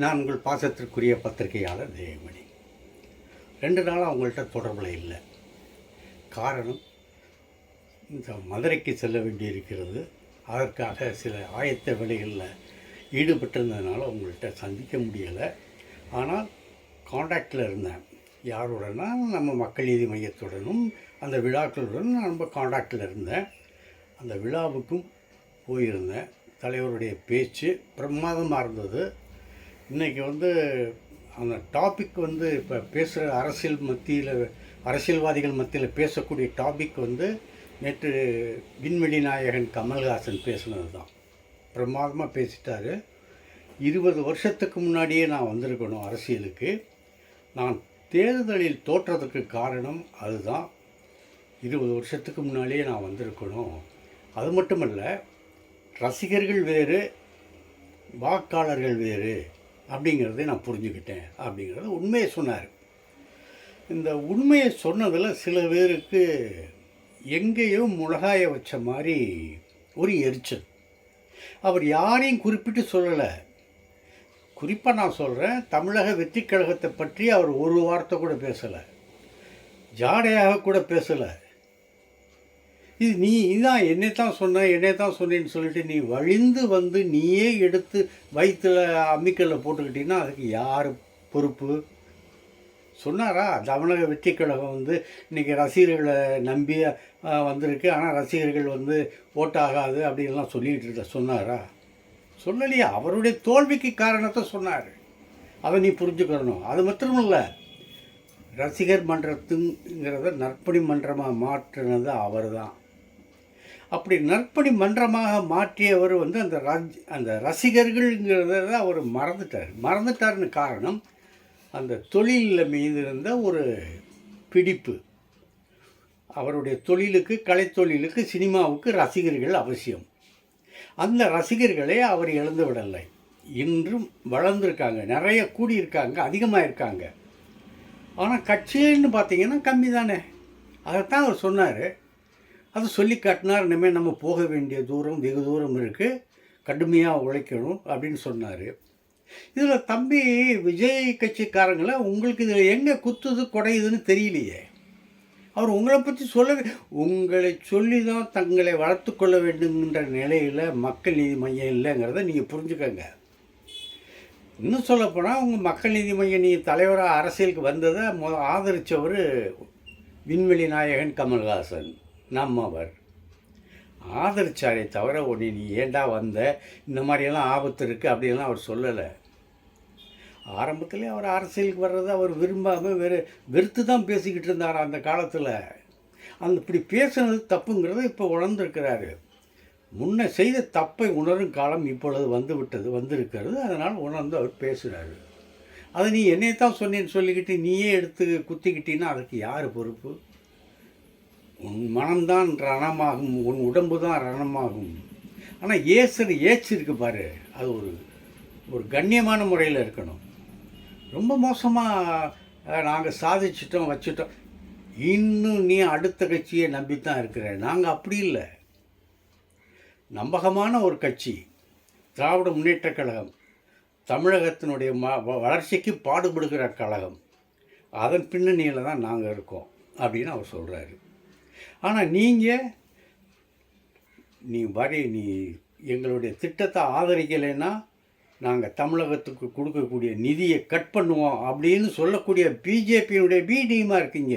நான் உங்கள் பாசத்திற்குரிய பத்திரிகையாளர் தேவமணி ரெண்டு நாளாக அவங்கள்ட்ட தொடர்பில் இல்லை. காரணம் இந்த மதுரைக்கு செல்ல வேண்டியிருக்கிறது. அதற்காக சில ஆயத்த வேலைகளில் ஈடுபட்டிருந்ததுனால உங்கள்கிட்ட சந்திக்க முடியலை. ஆனால் காண்டாக்டில் இருந்தேன். யாருடனா நம்ம மக்கள் நீதி மையத்துடனும் அந்த விழாக்களுடன் நான் ரொம்ப காண்டாக்டில் இருந்தேன். அந்த விழாவுக்கும் போயிருந்தேன். தலைவருடைய பேச்சு பிரமாதமாக இருந்தது. இன்றைக்கி வந்து அந்த டாபிக் வந்து இப்போ பேசுகிற அரசியல் மத்தியில் அரசியல்வாதிகள் மத்தியில் பேசக்கூடிய டாபிக் வந்து நேற்று விண்வெளி நாயகன் கமல்ஹாசன் பேசுனது தான் பிரமாதமாக பேசிட்டார். இருபது வருஷத்துக்கு முன்னாடியே நான் வந்திருக்கணும் அரசியலுக்கு. நான் தேர்தலில் தோற்றதுக்கு காரணம் அதுதான். இருபது வருஷத்துக்கு முன்னாடியே நான் வந்திருக்கணும். அது மட்டுமல்ல ரசிகர்கள் வேறு வாக்காளர்கள் வேறு. அப்படிங்கிறதை நான் புரிஞ்சுக்கிட்டேன் அப்படிங்கிறத உண்மையை சொன்னார். இந்த உண்மையை சொன்னதில் சில பேருக்கு எங்கேயோ முளகாயை வச்ச மாதிரி ஒரு எரிச்சல். அவர் யாரையும் குறிப்பிட்டு சொல்லலை. குறிப்பாக நான் சொல்கிறேன் தமிழக வெற்றி கழகத்தை பற்றி அவர் ஒரு வார்த்தை கூட பேசலை. ஜாடையாக கூட பேசலை. இது நீ இதான் என்னை தான் சொன்ன என்னைத்தான் தான் சொன்னேன்னு சொல்லிட்டு நீ வழிந்து வந்து நீயே எடுத்து வயிற்றில் அம்மிக்கல்ல போட்டுக்கிட்டீங்கன்னா அதுக்கு யார் பொறுப்பு? சொன்னாரா? தமிழக வெற்றி கழகம் வந்து இன்றைக்கி ரசிகர்களை நம்பி வந்திருக்கு. ஆனால் ரசிகர்கள் வந்து ஓட்டாகாது அப்படின்லாம் சொல்லிகிட்டு இருக்க சொன்னாரா? சொல்லலையா. அவருடைய தோல்விக்கு காரணத்தை சொன்னார். அதை நீ புரிஞ்சுக்கணும். அது மட்டும் இல்லை ரசிகர் மன்றத்துங்கிறத நற்பணி மன்றமாக மாற்றினது அவர் தான் அப்படி நற்பணி மன்றமாக மாற்றியவர் வந்து அந்த ரஜ் அந்த ரசிகர்கள்ங்கிறத அவர் மறந்துட்டார். மறந்துட்டார்னு காரணம் அந்த தொழிலில் மீது இருந்த ஒரு பிடிப்பு. அவருடைய தொழிலுக்கு கலைத்தொழிலுக்கு சினிமாவுக்கு ரசிகர்கள் அவசியம். அந்த ரசிகர்களை அவர் இழந்து விடலை. இன்றும் வளர்ந்துருக்காங்க. நிறைய கூடியிருக்காங்க. அதிகமாக இருக்காங்க ஆனால் கட்சின்னு பார்த்தீங்கன்னா கம்மி தானே அதைத்தான் அவர் சொன்னார். அது சொல்லி காட்டினார் இனிமேல் நம்ம போக வேண்டிய தூரம் வெகு தூரம் இருக்குது கடுமையாக உழைக்கணும் அப்படின்னு சொன்னார். இதில் தம்பி விஜய் கட்சிக்காரங்கள உங்களுக்கு இதில் எங்கே குத்துது குடையுதுன்னு தெரியலையே. அவர் உங்களை பற்றி சொல்ல உங்களை சொல்லி தான் தங்களை வளர்த்து கொள்ள வேண்டுங்கிற நிலையில் மக்கள் நீதி மையம் இல்லைங்கிறத நீங்கள் புரிஞ்சுக்கங்க. இன்னும் சொல்லப்போனால் உங்கள் மக்கள் நீதி மையம் நீங்கள் தலைவராக அரசியலுக்கு வந்ததை மொ ஆதரித்தவர் விண்வெளி நாயகன் கமல்ஹாசன். நம்மவர். ஆதரிச்சாரே தவிர உடனே நீ ஏண்டா வந்த? இந்த மாதிரியெல்லாம் ஆபத்து இருக்குது அப்படின்லாம் அவர் சொல்லலை. ஆரம்பத்திலே அவர் அரசியலுக்கு வர்றதை அவர் விரும்பாமல் வெறு வெறுத்து தான் பேசிக்கிட்டு இருந்தார் அந்த காலத்தில். அந்த இப்படி பேசுனது தப்புங்கிறத இப்போ உணர்ந்திருக்கிறாரு. முன்ன செய்த தப்பை உணரும் காலம் இப்பொழுது வந்து விட்டது வந்திருக்கிறது. அதனால் உணர்ந்து அவர் பேசுகிறாரு அதை நீ என்னை தான் சொன்னேன்னு சொல்லிக்கிட்டு நீயே எடுத்து குத்திக்கிட்டீங்கன்னா அதுக்கு யார் பொறுப்பு? உன் மனம்தான் ரணமாகும் உன் உடம்பு தான் ரணமாகும். ஆனால் ஏசுற ஏச்சு இருக்கு பாரு. அது ஒரு ஒரு கண்ணியமான முறையில் இருக்கணும். ரொம்ப மோசமாக நாங்கள் சாதிச்சிட்டோம் வச்சுட்டோம். இன்னும் நீ அடுத்த கட்சியை நம்பித்தான் இருக்கிற. நாங்கள் அப்படி இல்லை. நம்பகமான ஒரு கட்சி. திராவிட முன்னேற்ற கழகம். தமிழகத்தினுடைய ம வ- வளர்ச்சிக்கு பாடுபடுகிற கழகம். அதன் பின்னணியில் தான் நாங்கள் இருக்கோம் அப்படின்னு அவர் சொல்கிறாரு ஆனால் நீங்கள் நீ வரி நீ எங்களுடைய திட்டத்தை ஆதரிக்கலைன்னா நாங்கள் தமிழகத்துக்கு கொடுக்கக்கூடிய நிதியை கட் பண்ணுவோம் அப்படின்னு சொல்லக்கூடிய பிஜேபியினுடைய பி டீமாக இருக்கீங்க.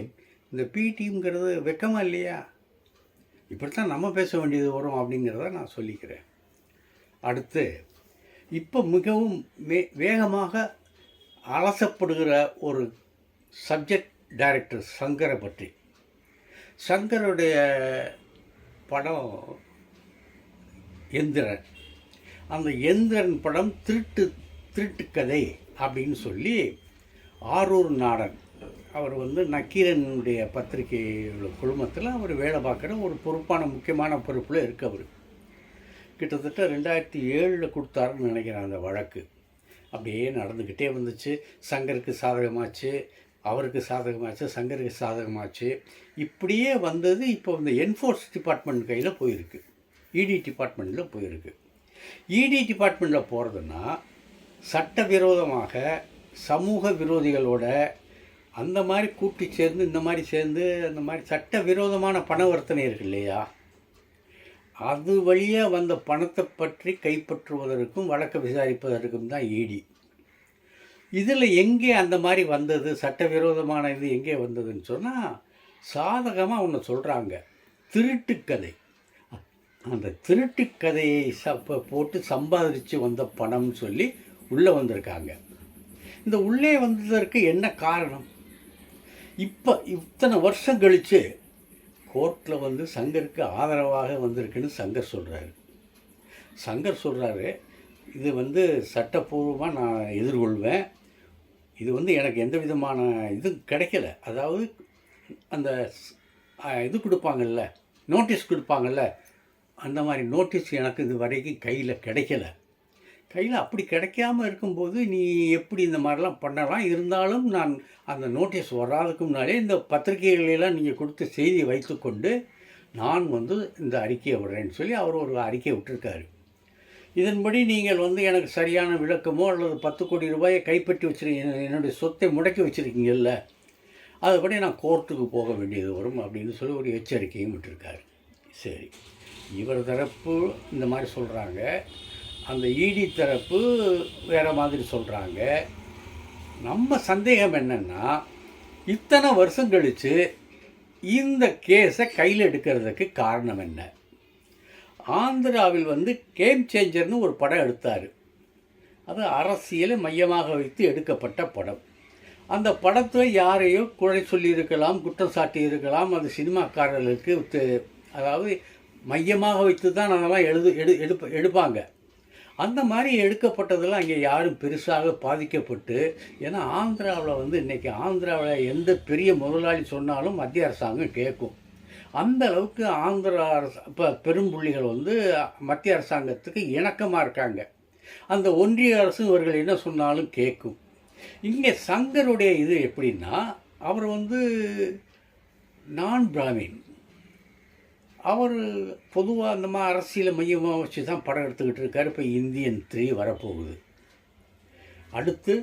இந்த பி டீம்ங்கிறது வெக்கமாக இல்லையா? இப்படித்தான் நம்ம பேச வேண்டியது வரும் அப்படிங்கிறத நான் சொல்லிக்கிறேன். அடுத்து இப்போ மிகவும் வே வேகமாக அலசப்படுகிற ஒரு சப்ஜெக்ட் டைரக்டர் சங்கரை பற்றி. சங்கருடைய படம் எந்திரன். அந்த எந்திரன் படம் திருட்டு திருட்டு கதை அப்படின்னு சொல்லி ஆரூர் நாடன். அவர் வந்து நக்கீரனுடைய பத்திரிகை குழுமத்தில் அவர் வேலை பார்க்குற ஒரு பொறுப்பான முக்கியமான பொறுப்பில் இருக்கு அவர் கிட்டத்தட்ட ரெண்டாயிரத்தி ஏழில் கொடுத்தாருன்னு நினைக்கிறேன் அந்த வழக்கு. அப்படியே நடந்துக்கிட்டே வந்துச்சு. சங்கருக்கு சாதகமாச்சு. அவருக்கு சாதகமாச்சு சங்கருக்கு சாதகமாச்சு. இப்படியே வந்தது இப்போ இந்த என்ஃபோர்ஸ் டிபார்ட்மெண்ட் கையில் போயிருக்கு. இடி டிபார்ட்மெண்ட்டில் போயிருக்கு. இடி டிபார்ட்மெண்ட்டில் போகிறதுன்னா சட்டவிரோதமாக சமூக விரோதிகளோட அந்த மாதிரி கூட்டி சேர்ந்து இந்த மாதிரி சேர்ந்து அந்த மாதிரி சட்டவிரோதமான பணவர்த்தனை இருக்கு இல்லையா? அது வழியாக வந்த பணத்தை பற்றி கைப்பற்றுவதற்கும் வழக்கு விசாரிப்பதற்கும் தான் இடி இதில் எங்கே அந்த மாதிரி வந்தது சட்டவிரோதமான இது எங்கே வந்ததுன்னு சொன்னால் சாதகமாக ஒன்று சொல்கிறாங்க திருட்டுக்கதை. அந்த திருட்டுக்கதையை ச போட்டு சம்பாதிச்சு வந்த பணம்னு சொல்லி உள்ளே வந்திருக்காங்க. இந்த உள்ளே வந்ததற்கு என்ன காரணம்? இப்போ இத்தனை வருஷம் கழித்து கோர்ட்டில் வந்து சங்கருக்கு ஆதரவாக வந்திருக்குன்னு சங்கர் சொல்கிறாரு சங்கர் சொல்கிறாரு இது வந்து சட்டப்பூர்வமாக நான் எதிர்கொள்வேன். இது வந்து எனக்கு எந்த விதமான இது கிடைக்கல. அதாவது அந்த ஸ்- இது கொடுப்பாங்கல்ல நோட்டீஸ் கொடுப்பாங்கல்ல அந்த மாதிரி நோட்டீஸ் எனக்கு இது வரைக்கும் கையில் கிடைக்கல. கையில் அப்படி கிடைக்காம இருக்கும்போது நீ எப்படி இந்த மாதிரிலாம் பண்ணலாம்? இருந்தாலும் நான் அந்த நோட்டீஸ் வராதுக்கு முன்னாலே இந்த பத்திரிகைகளெல்லாம் நீங்கள் கொடுத்த செய்தியை வைத்துக்கொண்டு நான் வந்து இந்த அறிக்கையை விடுறேன்னு சொல்லி அவர் ஒரு அறிக்கையை விட்டுருக்காரு. இதன்படி நீங்கள் வந்து எனக்கு சரியான விளக்கமோ அல்லது பத்து கோடி ரூபாயை கைப்பற்றி வச்சிருக்கீங்க என்னுடைய சொத்தை முடக்கி வச்சுருக்கீங்கல்ல அதுபடி நான் கோர்ட்டுக்கு போக வேண்டியது வரும் அப்படின்னு சொல்லி ஒரு எச்சரிக்கையும் விட்டுருக்காரு. சரி. இவர் தரப்பு இந்த மாதிரி சொல்கிறாங்க அந்த இடி தரப்பு வேறு மாதிரி சொல்கிறாங்க நம்ம சந்தேகம் என்னென்னா இத்தனை வருஷம் கழித்து இந்த கேஸை கையில் எடுக்கிறதுக்கு காரணம் என்ன? ஆந்திராவில் வந்து கேம் சேஞ்சர்னு ஒரு படம் எடுத்தார். அது அரசியலை மையமாக வைத்து எடுக்கப்பட்ட படம். அந்த படத்தில் யாரையோ குறை சொல்லியிருக்கலாம் குற்றம் சாட்டியிருக்கலாம் அது சினிமாக்காரர்களுக்கு அதாவது மையமாக வைத்து தான் அதெல்லாம் எழுது எடு எடுப்ப எடுப்பாங்க. அந்த மாதிரி எடுக்கப்பட்டதெல்லாம் அங்கே யாரும் பெருசாக பாதிக்கப்பட்டு ஏன்னா ஆந்திராவில் வந்து இன்றைக்கி ஆந்திராவில் எந்த பெரிய முதலாளி சொன்னாலும் மத்திய அரசாங்கம் கேட்கும். அந்த அளவுக்கு ஆந்திரா அரசு இப்போ பெரும்புள்ளிகள் வந்து மத்திய அரசாங்கத்துக்கு இணக்கமாக இருக்காங்க. அந்த ஒன்றிய அரசு இவர்கள் என்ன சொன்னாலும் கேட்கும் இங்கே சங்கருடைய இது எப்படின்னா அவர் வந்து நான் பிராமின். அவர் பொதுவாக அந்த மாதிரி அரசியலை மையமாக வச்சு தான் படம் எடுத்துக்கிட்டு இருக்கார். இப்போ இந்தியன் த்ரீ வரப்போகுது. அடுத்து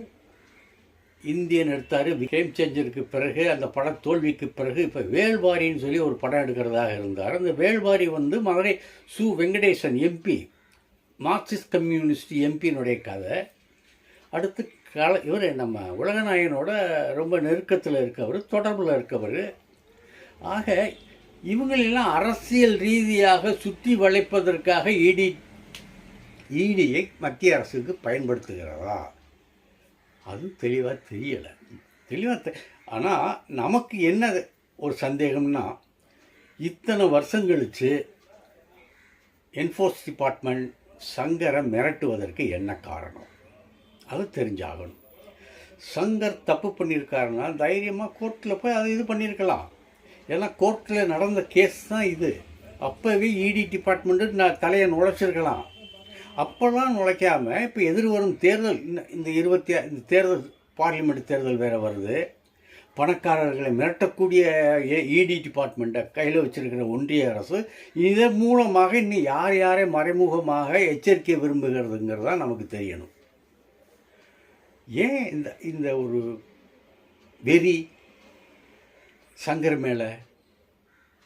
இந்தியன் எடுத்தார் கேம் சேஞ்சருக்கு பிறகு அந்த படம் தோல்விக்கு பிறகு இப்போ வேல்வாரின்னு சொல்லி ஒரு படம் எடுக்கிறதாக இருந்தார். அந்த வேல்வாரி வந்து Madurai Su. Venkatesan MP Marxist communist எம்பியினுடைய கதை. அடுத்து கல இவர் நம்ம உலகநாயகனோட ரொம்ப நெருக்கத்தில் இருக்கவர் தொடர்பில் இருக்கவர். ஆக இவங்களெல்லாம் அரசியல் ரீதியாக சுற்றி வளைப்பதற்காக இடி இடியை e மத்திய அரசுக்கு பயன்படுத்துகிறதா? அது தெளிவாக தெரியலை. தெளிவாக தெ ஆனால் நமக்கு என்ன ஒரு சந்தேகம்னா இத்தனை வருஷம் கழித்து என்ஃபோர்ஸ் டிபார்ட்மெண்ட் சங்கரை மிரட்டுவதற்கு என்ன காரணம்? அது தெரிஞ்சாகணும். சங்கர் தப்பு பண்ணியிருக்காருன்னா தைரியமாக கோர்ட்டில் போய் அதை இது பண்ணியிருக்கலாம். ஏன்னா கோர்ட்டில் நடந்த கேஸ் தான் இது. அப்போவே இடி டிபார்ட்மெண்ட்டு நான் தலையை நுழைச்சிருக்கலாம். அப்போல்லாம் நுழைக்காம இப்போ எதிர்வரும் தேர்தல் இந்த- இந்த இருபத்தி இந்த தேர்தல் பார்லிமெண்ட் தேர்தல் வேறு வருது. பணக்காரர்களை மிரட்டக்கூடிய இடி டிபார்ட்மெண்ட்டை கையில் வச்சிருக்கிற ஒன்றிய அரசு இதன் மூலமாக இன்னும் யார் யாரை மறைமுகமாக எச்சரிக்கை விரும்புகிறதுங்கிறது தான் நமக்கு தெரியணும். ஏன் இந்த இந்த ஒரு வெறி சங்கர் மேலே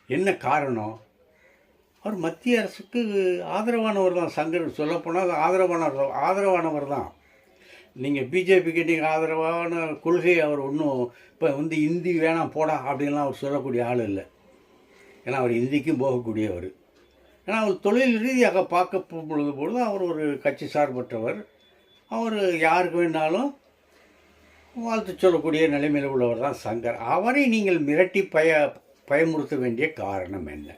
என்ன காரணம்? அவர் மத்திய அரசுக்கு ஆதரவானவர் தான். சங்கர் சொல்லப்போனால் அது ஆதரவானவர் ஆதரவானவர் தான். நீங்கள் பிஜேபிக்கு நீங்கள் ஆதரவான கொள்கை அவர் ஒன்றும் இப்போ வந்து இந்தி வேணாம் போடா அப்படின்லாம் அவர் சொல்லக்கூடிய ஆள் இல்லை. ஏன்னா அவர் இந்திக்கும் போகக்கூடியவர். ஏன்னா அவர் தொழில் ரீதியாக பார்க்க பொழுது பொழுது அவர் ஒரு கட்சி சார்பற்றவர். அவர் யாருக்கு வேணாலும் வாழ்த்து சொல்லக்கூடிய நிலைமையில் உள்ளவர் தான் சங்கர். அவரை நீங்கள் மிரட்டி பய பயமுறுத்த வேண்டிய காரணம் என்ன?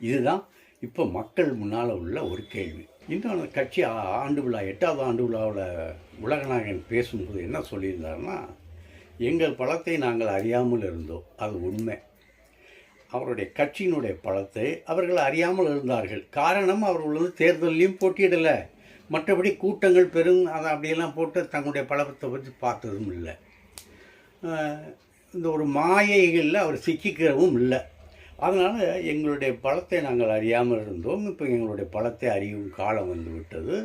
இதுதான் இப்போ மக்கள் முன்னால் உள்ள ஒரு கேள்வி. இன்னொன்று கட்சி ஆ- ஆண்டு விழா எட்டாவது ஆண்டு விழாவில் உலகநாயகன் பேசும்போது என்ன சொல்லியிருந்தாருன்னா எங்கள் பலத்தை நாங்கள் அறியாமல் இருந்தோம். அது உண்மை. அவருடைய கட்சியினுடைய பலத்தை அவர்கள் அறியாமல் இருந்தார்கள். காரணம் அவர்கள் வந்து தேர்தலையும் போட்டியிடலை. மற்றபடி கூட்டங்கள் பெரும் அதை அப்படியெல்லாம் போட்டு தங்களுடைய பலத்தை பற்றி பார்த்ததும் இல்லை. இந்த ஒரு மாயைகளில் அவர் சிக்கிக்கிறவும் இல்லை. அதனால் எங்களுடைய பலத்தை நாங்கள் அறியாமல் இருந்தோம். இப்போ எங்களுடைய பலத்தை அறியும் காலம் வந்து விட்டது.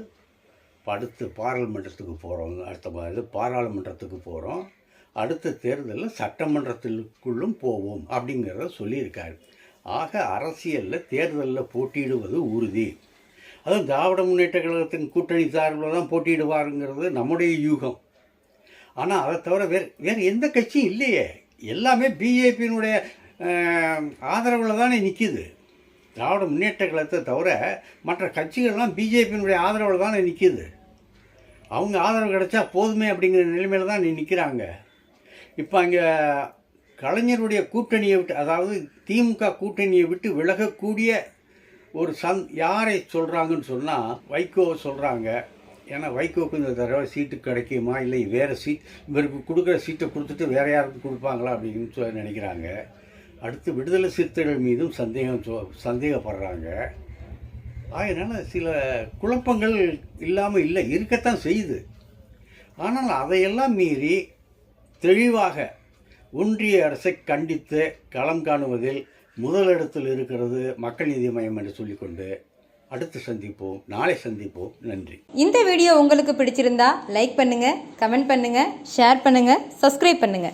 அடுத்து பாராளுமன்றத்துக்கு போகிறோம் அடுத்த மாதிரி இது பாராளுமன்றத்துக்கு போகிறோம் அடுத்த தேர்தலில் சட்டமன்றத்திற்குள்ளும் போவோம் அப்படிங்கிறத சொல்லியிருக்காரு. ஆக அரசியலில் தேர்தலில் போட்டியிடுவது உறுதி. அதுவும் திராவிட முன்னேற்ற கழகத்தின் கூட்டணி சார்பில் தான் போட்டியிடுவாருங்கிறது நம்முடைய யூகம். ஆனால் அதை தவிர வேறு வேறு எந்த கட்சியும் இல்லையே. எல்லாமே பிஜேபியினுடைய ஆதரவில் தானே நிற்கிது திராவிட முன்னேற்ற கழகத்தை தவிர மற்ற கட்சிகள்லாம் பிஜேபியினுடைய ஆதரவில் தானே நிற்கிது அவங்க ஆதரவு கிடைச்சா போதுமே அப்படிங்கிற நிலைமையில தான் நீ நிற்கிறாங்க இப்போ அங்கே கலைஞருடைய கூட்டணியை விட்டு அதாவது திமுக கூட்டணியை விட்டு விலகக்கூடிய ஒரு சந் யாரை சொல்கிறாங்கன்னு சொன்னால் வைகோவை சொல்கிறாங்க ஏன்னா வைகோவுக்கு இந்த தடவை சீட்டு கிடைக்குமா? இல்லை வேறு சீட் இவருக்கு கொடுக்குற சீட்டை கொடுத்துட்டு வேறு யாருக்கும் கொடுப்பாங்களா அப்படின்னு சொல்லி நினைக்கிறாங்க. அடுத்து விடுதலை சிறுத்தைகள் மீதும் சந்தேகம் சோ சந்தேகப்படுறாங்க. அதனால் சில குழப்பங்கள் இல்லாமல் இல்லை இருக்கத்தான் செய்யுது. ஆனால் அதையெல்லாம் மீறி தெளிவாக ஒன்றிய அரசை கண்டித்து களம் காணுவதில் முதலிடத்தில் இருக்கிறது மக்கள் நீதி மையம் என்று சொல்லிக்கொண்டு அடுத்து சந்திப்போம் நாளை சந்திப்போம். நன்றி. இந்த வீடியோ உங்களுக்கு பிடிச்சிருந்தா லைக் பண்ணுங்க கமெண்ட் பண்ணுங்க ஷேர் பண்ணுங்க சப்ஸ்கிரைப் பண்ணுங்க.